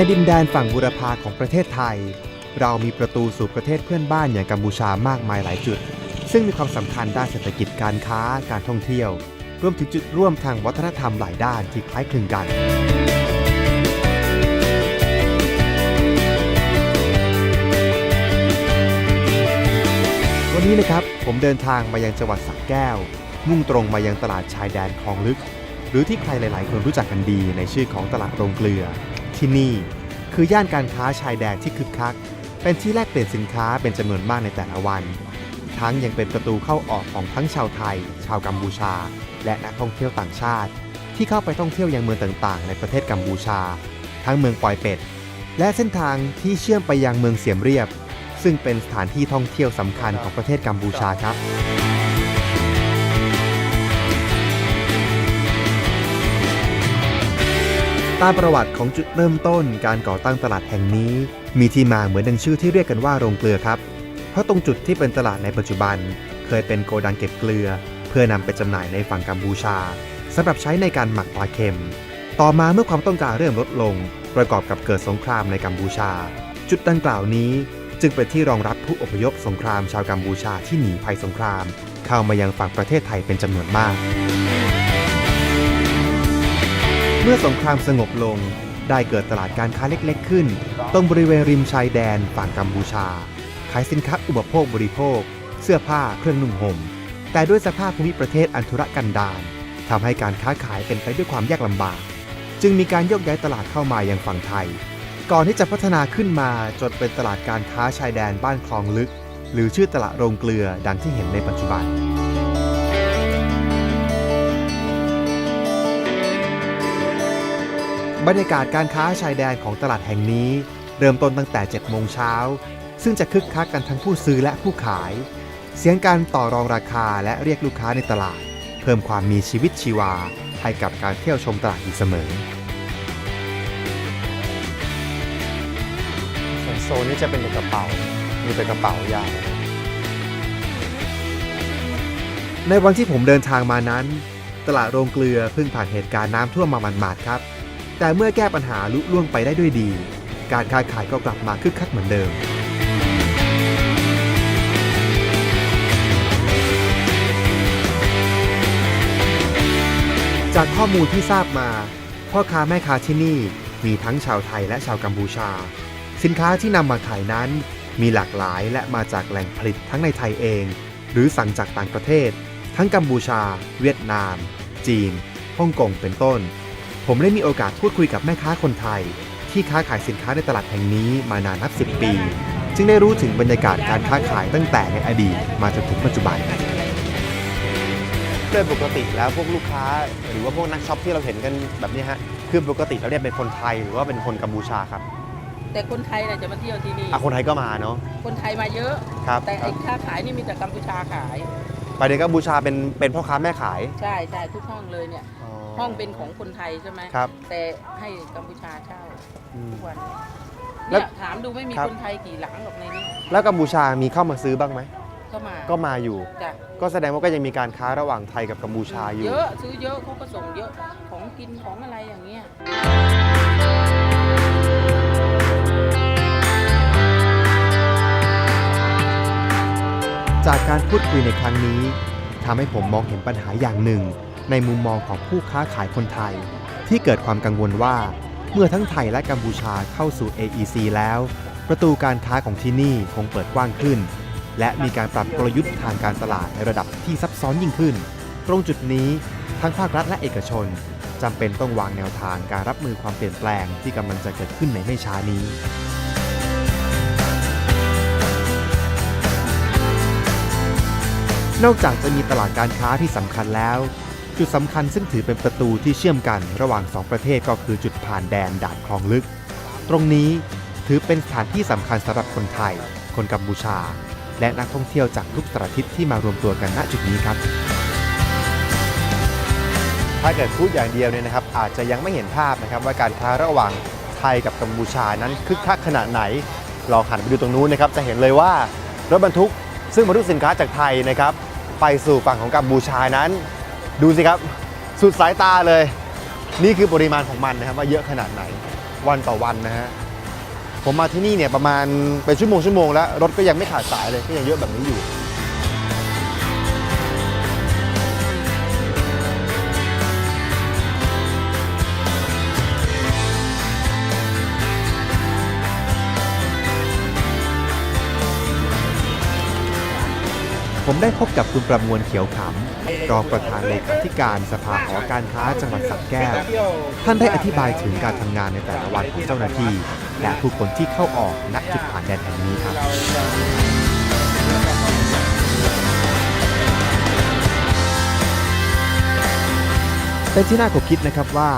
ในดินแดนฝั่งบุรพาของประเทศไทย เรามีประตูสู่ประเทศเพื่อนบ้านอย่างกัมพูชามากมายหลายจุด ซึ่งมีความสำคัญด้านเศรษฐกิจการค้าการท่องเที่ยว รวมถึงจุดร่วมทางวัฒนธรรมหลายด้านที่คล้ายคลึงกันวันนี้นะครับผมเดินทางมายังจังหวัดสระแก้ว มุ่งตรงมายังตลาดชายแดนคลองลึก หรือที่ใครหลาย ๆ คนรู้จักกันดีในชื่อของตลาดโรงเกลือ ที่นี่ คือย่านการค้าชายแดนที่คึกคัก เป็นที่แลกเปลี่ยนสินค้าเป็นจำนวนมากในแต่ละวัน ทั้งยังเป็นประตูเข้าออกของทั้งชาวไทย ชาวกัมพูชา และนักท่องเที่ยวต่างชาติ ที่เข้าไปท่องเที่ยวยังเมืองต่างๆ ในประเทศกัมพูชา ทั้งเมืองปอยเป็ด และเส้นทางที่เชื่อมไปยังเมืองเสียมเรียบ ซึ่งเป็นสถานที่ท่องเที่ยวสำคัญของประเทศกัมพูชาครับ ตามประวัติของจุดเริ่มต้นการก่อตั้งตลาดแห่งนี้ มีที่มาเหมือนดังชื่อที่เรียกกันว่าโรงเกลือครับ เพราะตรงจุดที่เป็นตลาดในปัจจุบัน เคยเป็นโกดังเก็บเกลือ เพื่อนำไปจำหน่ายในฝั่งกัมพูชาสำหรับใช้ในการหมักปลาเค็ม ต่อมาเมื่อความต้องการเริ่มลดลง ประกอบกับเกิดสงครามในกัมพูชา จุดดังกล่าวนี้ จึงเป็นที่รองรับผู้อพยพสงครามชาวกัมพูชาที่หนีภัยสงคราม เข้ามายังฝั่งประเทศไทยเป็นจำนวนมาก มื่อสงครามสงบลง ได้เกิดตลาดการค้าเล็กๆขึ้น ตรงบริเวณริมชายแดนฝั่งกัมพูชา ขายสินค้าอุปโภคบริโภค เสื้อผ้าเครื่องนุ่งห่ม แต่ด้วยสภาพภูมิประเทศอันธุรกันดารทำให้การค้าขายเป็นไปด้วยความยากลำบาก จึงมีการยกย้ายตลาดเข้ามายังฝั่งไทย ก่อนที่จะพัฒนาขึ้นมาจนเป็นตลาดการค้าชายแดนบ้านคลองลึก หรือชื่อตลาดโรงเกลือดังที่เห็นในปัจจุบัน บรรยากาศการค้าชายแดนของตลาดแห่งนี้ เริ่มต้นตั้งแต่ 7 โมงเช้า ซึ่งจะคึกคักกันทั้งผู้ซื้อและผู้ขาย เสียงการต่อรองราคาและเรียกลูกค้าในตลาด เพิ่มความมีชีวิตชีวา ให้กับการเที่ยวชมตลาดอยู่เสมอส่วนโซนนี้จะเป็นกระเป๋า มีเป็นกระเป๋ายาวในวันที่ผมเดินทางมานั้น ตลาดโรงเกลือเพิ่งผ่านเหตุการณ์น้ำท่วมมาหมาดๆครับ แต่เมื่อแก้ปัญหาลุล่วงไปได้ด้วยดี การค้าขายก็กลับมาคึกคักเหมือนเดิม จากข้อมูลที่ทราบมา พ่อค้าแม่ค้าที่นี่มีทั้งชาวไทยและชาวกัมพูชา สินค้าที่นำมาขายนั้น มีหลากหลายและมาจากแหล่งผลิตทั้งในไทยเอง หรือสั่งจากต่างประเทศ ทั้งกัมพูชา เวียดนาม จีนฮ่องกงเป็นต้น ผมได้มีโอกาสพูดคุยกับแม่ค้าคนไทย ที่ค้าขายสินค้าในตลาดแห่งนี้มานานนับ10ปี จึงได้รู้ถึงบรรยากาศการค้าขายตั้งแต่ในอดีตมาจนถึงปัจจุบันโดยปกติแล้วพวกลูกค้า หรือว่าพวกนักช็อปที่เราเห็นกันแบบนี้ฮะคือปกติแล้วเนี่ยเป็นคนไทยหรือว่าเป็นคนกัมพูชาครับแต่คนไทยน่ะจะมาเที่ยวที่นี่อะคนไทยก็มาเนาะคนไทยมาเยอะครับแต่ครัไอ้บค้าขายนี่มีแต่กัมพูชาขายไปเด็กกัมพูชาเป็นเป็นพ่อค้าแม่ขายใช่ใช่ทุกห้องเลยเนี่ย ห้องเป็นของคนไทยใช่ไหมครับ แต่ให้กัมพูชาเช่าอืม ทุกวันแล้เนี่วยถามดูไม่มีครับ คนไทยกี่หลังหรอกในนี้แล้วกัมพูชามีเข้ามาซื้อบ้างไหม ก็มาก็มาอยู่ จ้ะก็แสดงว่าก็ยังมีการค้าระหว่างไทยกับกัมพูชาอยู่ เยอะซื้อเยอะเขาก็ส่งเยอะของกินของอะไรอย่างเงี้ย จากการพูดคุยในครั้งนี้ทำให้ผมมองเห็นปัญหาอย่างหนึ่ง ในมุมมองของผู้ค้าขายคนไทย ที่เกิดความกังวลว่า เมื่อทั้งไทยและกัมพูชาเข้าสู่ AEC แล้ว ประตูการค้าของที่นี่คงเปิดกว้างขึ้น และมีการปรับกลยุทธ์ทางการตลาดในระดับที่ซับซ้อนยิ่งขึ้น ตรงจุดนี้ทั้งภาครัฐและเอกชนจำเป็นต้องวางแนวทางการรับมือความเปลี่ยนแปลงที่กำลังจะเกิดขึ้นในไม่ช้านี้นอกจากจะมีตลาดการค้าที่สำคัญแล้ว จุดสำคัญซึ่งถือเป็นประตูที่เชื่อมกันระหว่างสองประเทศก็คือจุดผ่านแดนด่านคลองลึก ตรงนี้ถือเป็นสถานที่สำคัญสำหรับคนไทย คนกัมพูชา และนักท่องเที่ยวจากทุกสารทิศที่มารวมตัวกันณจุดนี้ครับ ถ้าเกิดพูดอย่างเดียวเนี่ยนะครับ อาจจะยังไม่เห็นภาพนะครับว่าการค้าระหว่างไทยกับกัมพูชานั้นคึกคักขนาดไหนลองหันไปดูตรงนู้นนะครับจะเห็นเลยว่ารถบรรทุกซึ่งบรรทุกสินค้าจากไทยนะครับไปสู่ฝั่งของกัมพูชานั้น ดูสิครับ สุดสายตาเลย นี่คือปริมาณของมันนะครับว่าเยอะขนาดไหนวันต่อวันนะฮะผมมาที่นี่เนี่ยประมาณเป็นชั่วโมงชั่วโมงแล้วรถก็ยังไม่ขาดสายเลยก็ยังเยอะแบบนี้อยู่ ผมได้พบกับคุณประมวลเขียวขำรองประธานเลขาธิการสภาหอการค้าจังหวัดสระแก้ว ท่านได้อธิบายถึงการทำงานในแต่ละวันของเจ้าหน้าที่ และผู้คนที่เข้าออกณจุดผ่านแดนแห่งนี้ครับเป็นที่น่าขบคิดนะครับว่า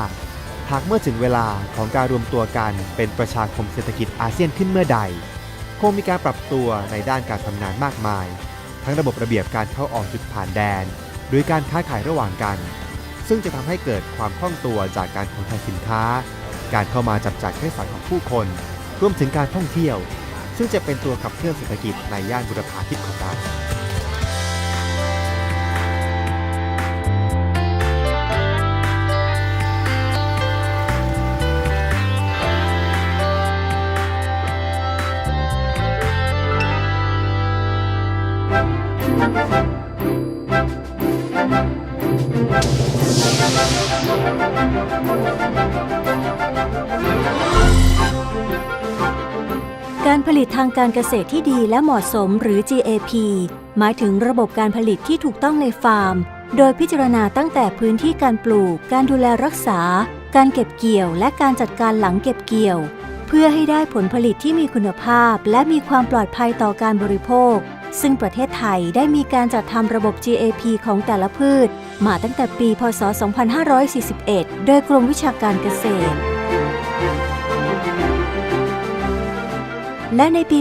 หากเมื่อถึงเวลาของการรวมตัวกันเป็นประชาคมเศรษฐกิจอาเซียนขึ้นเมื่อใด คงมีการปรับตัวในด้านการทำงานมากมาย ทั้งระบบระเบียบการเข้าออกจุดผ่านแดน หรือการค้าขายระหว่างกัน ซึ่งจะทำให้เกิดความคล่องตัวจากการขนถ่ายสินค้า การเข้ามาจับจ่ายใช้สอยของผู้คน รวมถึงการท่องเที่ยว ซึ่งจะเป็นตัวขับเคลื่อนเศรษฐกิจในย่านบุรพาทิพย์ของเรา ลิตทางการเกษตรที่ดีและเหมาะสมหรือ GAP หมายถึงระบบการผลิตที่ถูกต้องในฟาร์ม โดยพิจารณาตั้งแต่พื้นที่การปลูก การดูแลรักษา การเก็บเกี่ยว และการจัดการหลังเก็บเกี่ยว เพื่อให้ได้ผลผลิตที่มีคุณภาพ และมีความปลอดภัยต่อการบริโภค ซึ่งประเทศไทยได้มีการจัดทำระบบ GAP ของแต่ละพืช มาตั้งแต่ปี พศ 2541 โดยกรมวิชาการเกษตร และในปี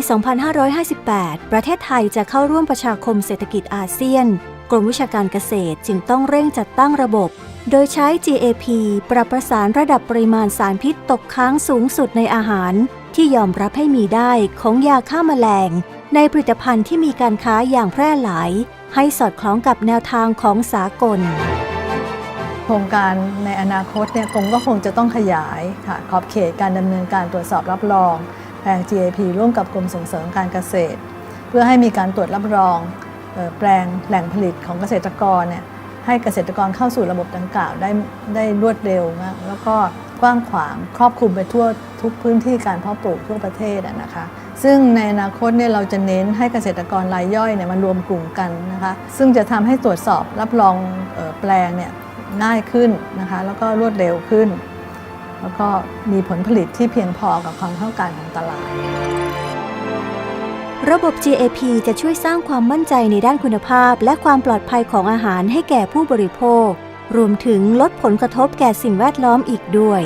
2558 ประเทศไทยจะเข้าร่วมประชาคมเศรษฐกิจอาเซียน กรมวิชาการเกษตรจึงต้องเร่งจัดตั้งระบบ โดยใช้ GAP ปรับประสานระดับปริมาณสารพิษตกค้างสูงสุดในอาหาร ที่ยอมรับให้มีได้ของยาฆ่าแมลง ในผลิตภัณฑ์ที่มีการค้าอย่างแพร่หลาย ให้สอดคล้องกับแนวทางของสากลโครงการในอนาคตเนี่ยคงก็คงจะต้องขยายค่ะขอบเขตการดำเนินการตรวจสอบรับรอง แปลง GAP ร่วมกับกรมส่งเสริมการเกษตร เพื่อให้มีการตรวจรับรองแปลงแหล่งผลิตของเกษตรกรเนี่ยให้เกษตรกรเข้าสู่ระบบดังกล่าวได้ได้รวดเร็วมากแล้วก็กว้างขวางครอบคลุมไปทั่วทุกพื้นที่การเพาะปลูกทั่วประเทศนะคะ ซึ่งในอนาคตเนี่ยเราจะเน้นให้เกษตรกรรายย่อยเนี่ยมารวมกลุ่มกันนะคะ ซึ่งจะทำให้ตรวจสอบรับรองออแปลงเนี่ยง่ายขึ้นนะคะ แล้วก็รวดเร็วขึ้น แล้วก็มีผลผลิตที่เพียงพอกับความต้องการของตลาด ระบบ GAP จะช่วยสร้างความมั่นใจในด้านคุณภาพ และความปลอดภัยของอาหารให้แก่ผู้บริโภค รวมถึงลดผลกระทบแก่สิ่งแวดล้อมอีกด้วย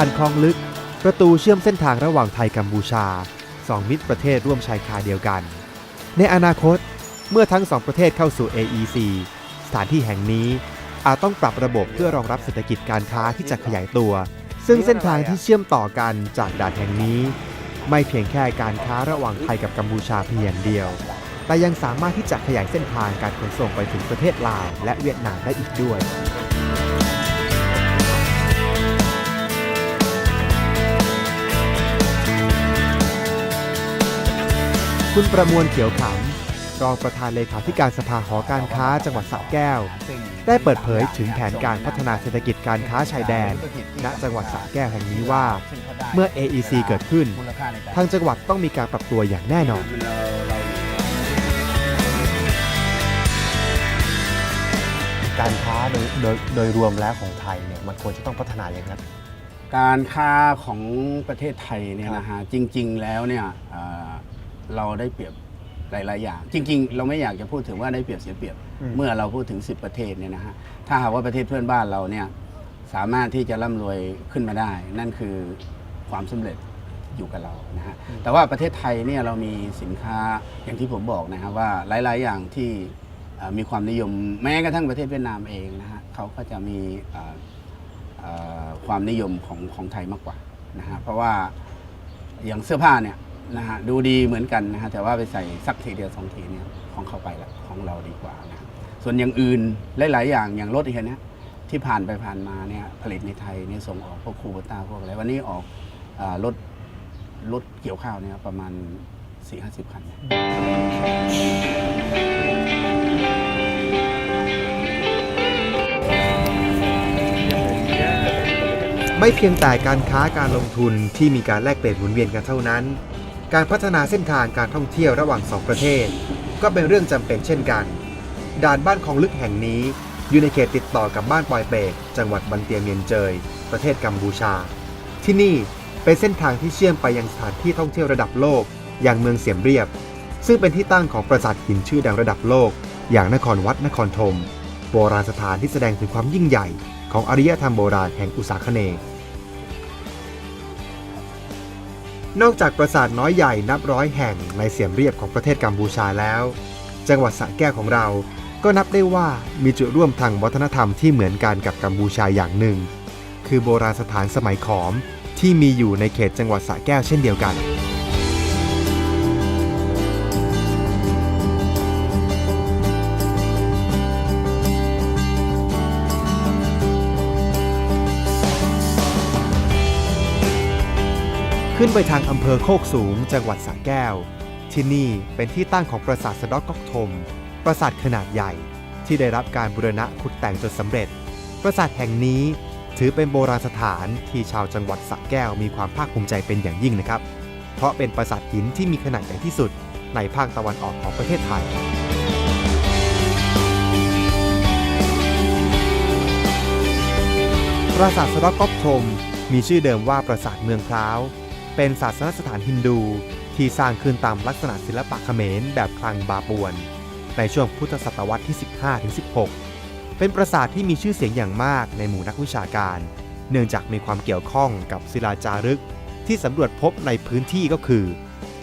ด่านคลองลึก ประตูเชื่อมเส้นทางระหว่างไทยกัมพูชาสองมิตรประเทศร่วมชายคาเดียวกัน ในอนาคตเมื่อทั้งสองประเทศเข้าสู่ AEC สถานที่แห่งนี้อาจต้องปรับระบบเพื่อรองรับเศรษฐกิจการค้าที่จะขยายตัว ซึ่งเส้นทางที่เชื่อมต่อกันจากด่านแห่งนี้ ไม่เพียงแค่การค้าระหว่างไทยกับกัมพูชาเพียงอย่างเดียว แต่ยังสามารถที่จะขยายเส้นทางการขนส่งไปถึงประเทศลาวและเวียดนามได้อีกด้วย คุณประมวลเขียวขำรองประธานเลขาธิการสภาหอการค้าจังหวัดสระแก้ว ได้เปิดเผยถึงแผนการพัฒนาเศรษฐกิจการค้าชายแดน ณจังหวัดสระแก้วแห่งนี้ว่า เมื่อ AEC เกิดขึ้น ทางจังหวัดต้องมีการปรับตัวอย่างแน่นอนการค้าโดยโดยโดยรวมแล้วของไทยเนี่ยมันควรจะต้องพัฒนาอย่างไรการค้าของประเทศไทยเนี่ยนะฮะจริง ๆ แล้วเนี่ยเอ่อ เราได้เปรียบหลาย ๆ อย่าง จริง ๆ เราไม่อยากจะพูดถึงว่าได้เปรียบเสียเปรียบ อืม เมื่อเราพูดถึง 10 ประเทศเนี่ยนะฮะถ้าหากว่าประเทศเพื่อนบ้านเราเนี่ยสามารถที่จะร่ำรวยขึ้นมาได้ นั่นคือความสำเร็จอยู่กับเรานะฮะแต่ว่าประเทศไทยเนี่ยเรามีสินค้าอย่างที่ผมบอกนะครับว่าหลาย ๆ อย่างที่เอ่อมีความนิยมแม้กระทั่งประเทศเวียดนามเองนะฮะเขาก็จะมีเอ่อเอ่อความนิยมของของไทยมากกว่านะฮะเพราะว่าอย่างเสื้อผ้าเนี่ย นะฮะดูดีเหมือนกันนะฮะแต่ว่าไปใส่สักทีเดียวสองทีเนี่ยของเขาไปละของเราดีกว่านะส่วนอย่างอื่นหลาย ๆ อย่างอย่างรถอีกนี้ยที่ผ่านไปผ่านมาเนี่ยผลิตในไทยเนี่ยส่งออกพวกคูบต้าพวกอะไรวันนี้ออกรถรถเกี่ยวข้าวเนี่ยประมาณ 4 5 0 คันไม่เพียงแต่การค้าการลงทุนที่มีการแลกเปลี่ยนหมุนเวียนกันเท่านั้น การพัฒนาเส้นทางการท่องเที่ยวระหว่างสองประเทศ ก็เป็นเรื่องจำเป็นเช่นกัน ด่านบ้านของลึกแห่งนี้ อยู่ในเขตติดต่อกับบ้านปอยเปกจังหวัดบันเตียเมียนเจย ประเทศกัมพูชา ที่นี่เป็นเส้นทางที่เชื่อมไปยังสถานที่ท่องเที่ยวระดับโลก อย่างเมืองเสียมเรียบ ซึ่งเป็นที่ตั้งของปราสาทหินชื่อดังระดับโลก อย่างนครวัดนครธมโบราณสถานที่แสดงถึงความยิ่งใหญ่ ของอารยธรรมโบราณแห่งอุษาคเนย์ นอกจากปราสาทน้อยใหญ่นับร้อยแห่งในเสียมเรียบของประเทศกัมพูชาแล้ว จังหวัดสระแก้วของเราก็นับได้ว่ามีจุดร่วมทางวัฒนธรรมที่เหมือนกันกับกัมพูชาอย่างหนึ่ง คือโบราณสถานสมัยขอมที่มีอยู่ในเขตจังหวัดสระแก้วเช่นเดียวกัน ขึ้นไปทางอำเภอโคกสูง จังหวัดสระแก้ว ที่นี่เป็นที่ตั้งของปราสาทสะดอกก๊อกทม ปราสาทขนาดใหญ่ ที่ได้รับการบูรณะขุดแต่งจนสำเร็จ ปราสาทแห่งนี้ถือเป็นโบราณสถานที่ชาวจังหวัดสระแก้วมีความภาคภูมิใจเป็นอย่างยิ่งนะครับ เพราะเป็นปราสาทหินที่มีขนาดใหญ่ที่สุด ในภาคตะวันออกของประเทศไทยปราสาทสะดอกก๊อกทมมีชื่อเดิมว่าปราสาทเมืองพร้าว เป็นศาสนสถานฮินดู ที่สร้างขึ้นตามลักษณะศิลปะเขมรแบบคลังบาปวน ในช่วงพุทธศตวรรษที่ 15-16 เป็นปราสาทที่มีชื่อเสียงอย่างมากในหมู่นักวิชาการ เนื่องจากมีความเกี่ยวข้องกับศิลาจารึก ที่สำรวจพบในพื้นที่ก็คือ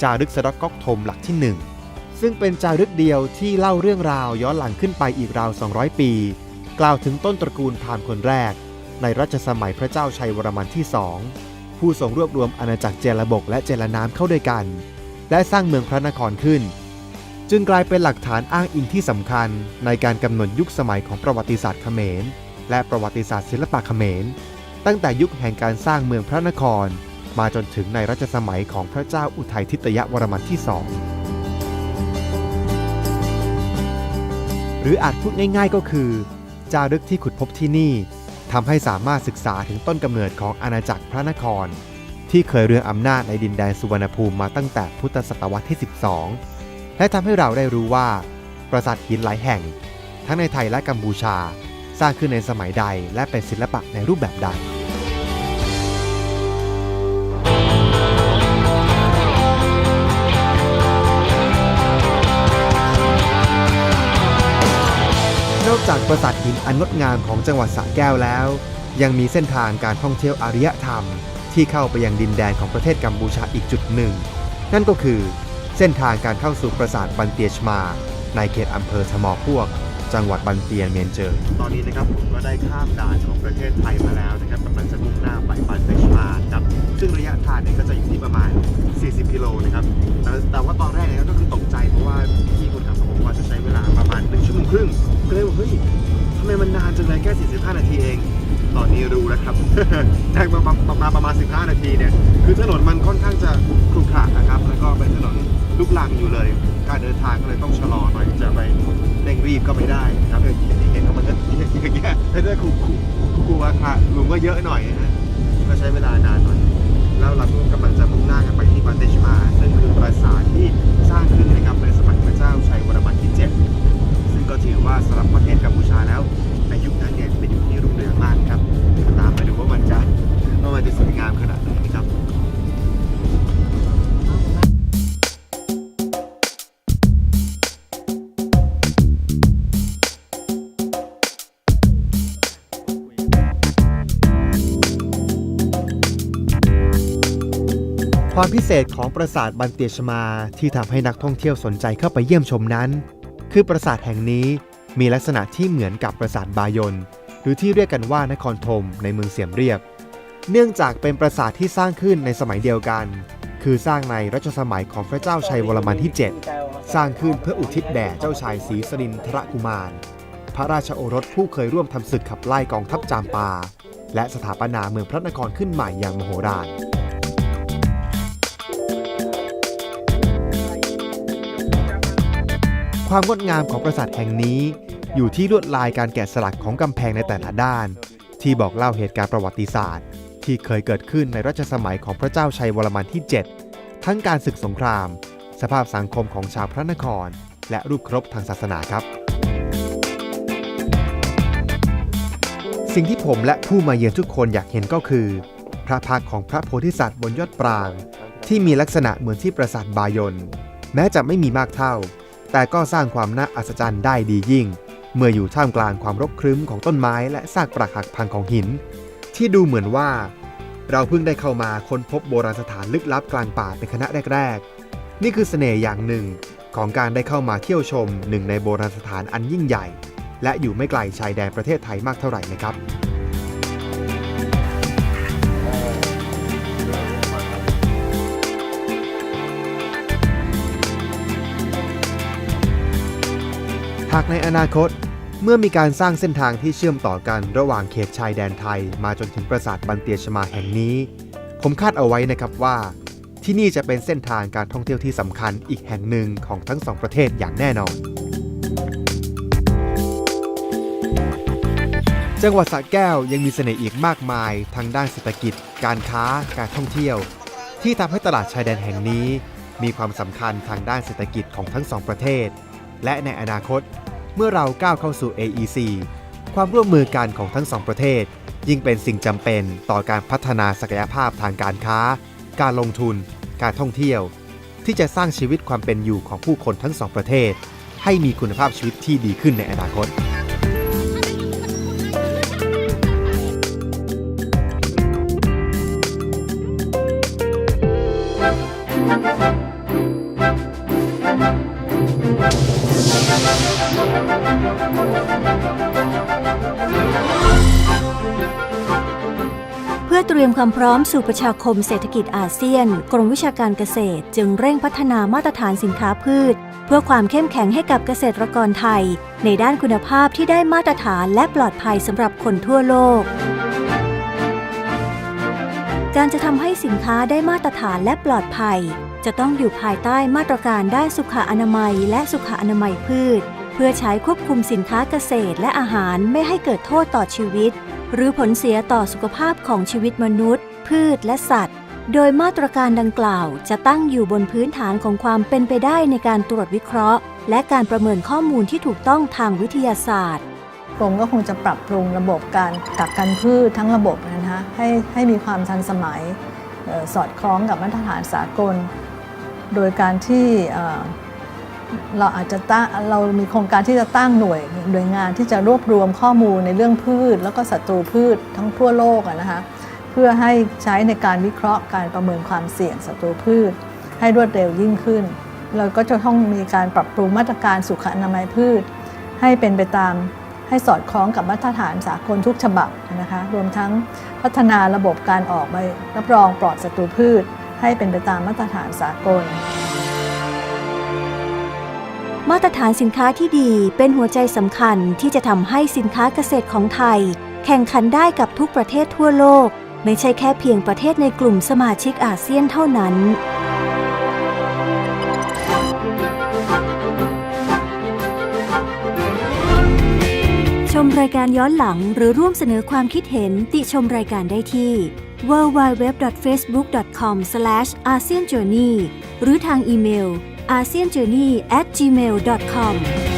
จารึกสะเดอกก๊อกทมหลักที่ 1 ซึ่งเป็นจารึกเดียวที่เล่าเรื่องราวย้อนหลังขึ้นไปอีกราว 200 ปี กล่าวถึงต้นตระกูลพราหมณ์คนแรก ในรัชสมัยพระเจ้าชัยวรมันที่สอง ผู้ทรงรวบรวมอาณาจักรเจลบกและเจลน้ำเข้าด้วยกัน และสร้างเมืองพระนครขึ้น จึงกลายเป็นหลักฐานอ้างอิงที่สำคัญในการกำหนดยุคสมัยของประวัติศาสตร์เขมร และประวัติศาสตร์ศิลปะเขมร ตั้งแต่ยุคแห่งการสร้างเมืองพระนคร มาจนถึงในรัชสมัยของพระเจ้าอุทัยทิตยวรมันที่สองหรืออาจพูดง่ายๆก็คือ จารึกที่ขุดพบที่นี่ ทำให้สามารถศึกษาถึงต้นกำเนิดของอาณาจักรพระนคร ที่เคยเรืองอำนาจในดินแดนสุวรรณภูมิมาตั้งแต่พุทธศตวรรษที่ 12 และทำให้เราได้รู้ว่า ปราสาทหินหลายแห่ง ทั้งในไทยและกัมพูชา สร้างขึ้นในสมัยใดและเป็นศิลปะในรูปแบบใด จากปราสาทหินอันงดงามของจังหวัดสระแก้วแล้ว ยังมีเส้นทางการท่องเที่ยวอารยธรรม ที่เข้าไปยังดินแดนของประเทศกัมพูชาอีกจุดหนึ่ง นั่นก็คือ เส้นทางการเข้าสู่ปราสาทบันเตียชมา ในเขตอำเภอชมอพวก จังหวัดบันเตียเมียนเจอ ตอนนี้นะครับผมก็ได้ข้ามด่านของประเทศไทยมาแล้วนะครับกำลังจะมุ่งหน้าไปบันเตียชมาครับซึ่งระยะทางเนี่ยก็จะอยู่ที่ประมาณ 40 กิโลนะครับแต่แต่ว่าตอนแรกเนี่ยก็คือตกใจเพราะว่าพี่คนขับเขาบ ว่าจะใช้เวลาประมาณ1ชั่วโมงครึ่งก็เลยบอกเฮ้ยทำไมมันนานจังเลยแค่ 45 นาทีเอง ตอนนี้รู้แล้วครับแทงมาประมาณประมาณ 15 นาทีเนี่ย คือถนนมันค่อนข้างจะขรุขระนะครับ แล้วก็เป็นถนนลูกลังอยู่เลย การเดินทางก็เลยต้องชะลอหน่อยจะไปเร่งรีบก็ไม่ได้ครับอย่างที่เห็นว่ามันก็อย่างเงี้ยถ้าด้ครูครูครูว่าค่ะลุงก็เยอะหน่อยนะ ก็ใช้เวลานานหน่อย แล้วเราก็กำลังจะมุ่งหน้ากันไปที่บันเตชมาซึ่งคือปราสาทที่สร้างขึ้นนะครับในสมัย เจ้าชัยวรมันที่ 7 ซึ่งก็ถือว่าสำหรับประเทศกัมพูชาแล้ว ในยุคนั้นเนี่ยเป็นยุคที่รุ่งเรืองมากครับตามไปดูว่ามันจะว่ามันจะสวยงามขนาดไหน ความพิเศษของปราสาทบันเตียชมาที่ทำให้นักท่องเที่ยวสนใจเข้าไปเยี่ยมชมนั้น คือปราสาทแห่งนี้มีลักษณะที่เหมือนกับปราสาทบายอนหรือที่เรียกกันว่านครธมในเมืองเสียมเรียบ เนื่องจากเป็นปราสาทที่สร้างขึ้นในสมัยเดียวกัน คือสร้างในรัชสมัยของพระเจ้าชัยวรมันที่ 7 สร้างขึ้นเพื่ออุทิศแด่เจ้าชายศรีสรินทรกุมาร พระราชโอรสผู้เคยร่วมทำศึกขับไล่กองทัพจามปา และสถาปนาเมืองพระนครขึ้นใหม่อย่างมโหฬาร ความงดงามของปราสาทแห่งนี้ อยู่ที่ลวดลายการแกะสลักของกำแพงในแต่ละด้าน ที่บอกเล่าเหตุการณ์ประวัติศาสตร์ ที่เคยเกิดขึ้นในรัชสมัยของพระเจ้าชัยวรมันที่ 7 ทั้งการศึกสงคราม สภาพสังคมของชาวพระนคร และรูปครบทางศาสนาครับ สิ่งที่ผมและผู้มาเยือนทุกคนอยากเห็นก็คือ พระพักของพระโพธิสัตว์บนยอดปราง ที่มีลักษณะเหมือนที่ปราสาทบายอนแม้จะไม่มีมากเท่า แต่ก็สร้างความน่าอัศจรรย์ได้ดียิ่ง เมื่ออยู่ท่ามกลางความรกครึ้มของต้นไม้และซากปรักหักพังของหิน ที่ดูเหมือนว่า เราเพิ่งได้เข้ามาค้นพบโบราณสถานลึกลับกลางป่าเป็นคณะแรก ๆ นี่คือเสน่ห์อย่างหนึ่งของการได้เข้ามาเที่ยวชมหนึ่งในโบราณสถานอันยิ่งใหญ่ และอยู่ไม่ไกลชายแดนประเทศไทยมากเท่าไหร่นะครับ หากในอนาคต เมื่อมีการสร้างเส้นทางที่เชื่อมต่อกันระหว่างเขตชายแดนไทย มาจนถึงปราสาทบันเตียชมาแห่งนี้ ผมคาดเอาไว้นะครับว่า ที่นี่จะเป็นเส้นทางการท่องเที่ยวที่สำคัญอีกแห่งหนึ่งของทั้งสองประเทศอย่างแน่นอน จังหวัดสระแก้วยังมีเสน่ห์อีกมากมายทางด้านเศรษฐกิจ การค้า การท่องเที่ยว ที่ทำให้ตลาดชายแดนแห่งนี้ มีความสำคัญทางด้านเศรษฐกิจของทั้งสองประเทศ และในอนาคต เมื่อเราก้าวเข้าสู่ AEC ความร่วมมือกันของทั้งสองประเทศ ยิ่งเป็นสิ่งจำเป็นต่อการพัฒนาศักยภาพทางการค้า การลงทุน การท่องเที่ยว ที่จะสร้างชีวิตความเป็นอยู่ของผู้คนทั้งสองประเทศ ให้มีคุณภาพชีวิตที่ดีขึ้นในอนาคต เพื่อเตรียมความพร้อมสู่ประชาคมเศรษฐกิจอาเซียน กรมวิชาการเกษตร จึงเร่งพัฒนามาตรฐานสินค้าพืช เพื่อความเข้มแข็งให้กับเกษตรกรไทย ในด้านคุณภาพที่ได้มาตรฐานและปลอดภัยสำหรับคนทั่วโลกการจะทำให้สินค้าได้มาตรฐานและปลอดภัย จะต้องอยู่ภายใต้มาตรการด้านสุขอนามัยและสุขอนามัยพืช เพื่อใช้ควบคุมสินค้าเกษตรและอาหารไม่ให้เกิดโทษต่อชีวิต หรือผลเสียต่อสุขภาพของชีวิตมนุษย์ พืชและสัตว์ โดยมาตรการดังกล่าวจะตั้งอยู่บนพื้นฐานของความเป็นไปได้ในการตรวจวิเคราะห์ และการประเมินข้อมูลที่ถูกต้องทางวิทยาศาสตร์กรมก็คงจะปรับปรุงระบบการกักกันพืชทั้งระบบนะฮะให้ให้มีความทันสมัยออสอดคล้องกับมาตรฐานสากล โดยการที่ เราอาจจะตั้งเรามีโครงการที่จะตั้งหน่วยหน่วยงานที่จะรวบรวมข้อมูลในเรื่องพืช แล้วก็ศัตรูพืชทั้งทั่วโลกนะคะเพื่อให้ใช้ในการวิเคราะห์การประเมินความเสี่ยงศัตรูพืช ให้รวดเร็วยิ่งขึ้น เราก็จะต้องมีการปรับปรุงมาตรการสุขอนามัยพืช ให้เป็นไปตามให้สอดคล้องกับมาตรฐานสากลทุกฉบับนะคะรวมทั้งพัฒนาระบบการออกใบรับรองปลอดศัตรูพืช ให้เป็นไปตามมาตรฐานสากล มาตรฐานสินค้าที่ดีเป็นหัวใจสำคัญที่จะทำให้สินค้าเกษตรของไทย แข่งขันได้กับทุกประเทศทั่วโลก ไม่ใช่แค่เพียงประเทศในกลุ่มสมาชิกอาเซียนเท่านั้นชมรายการย้อนหลังหรือร่วมเสนอความคิดเห็นติชมรายการได้ที่ www.facebook.com/asianjourney หรือทางอีเมล aseanjourney@gmail.com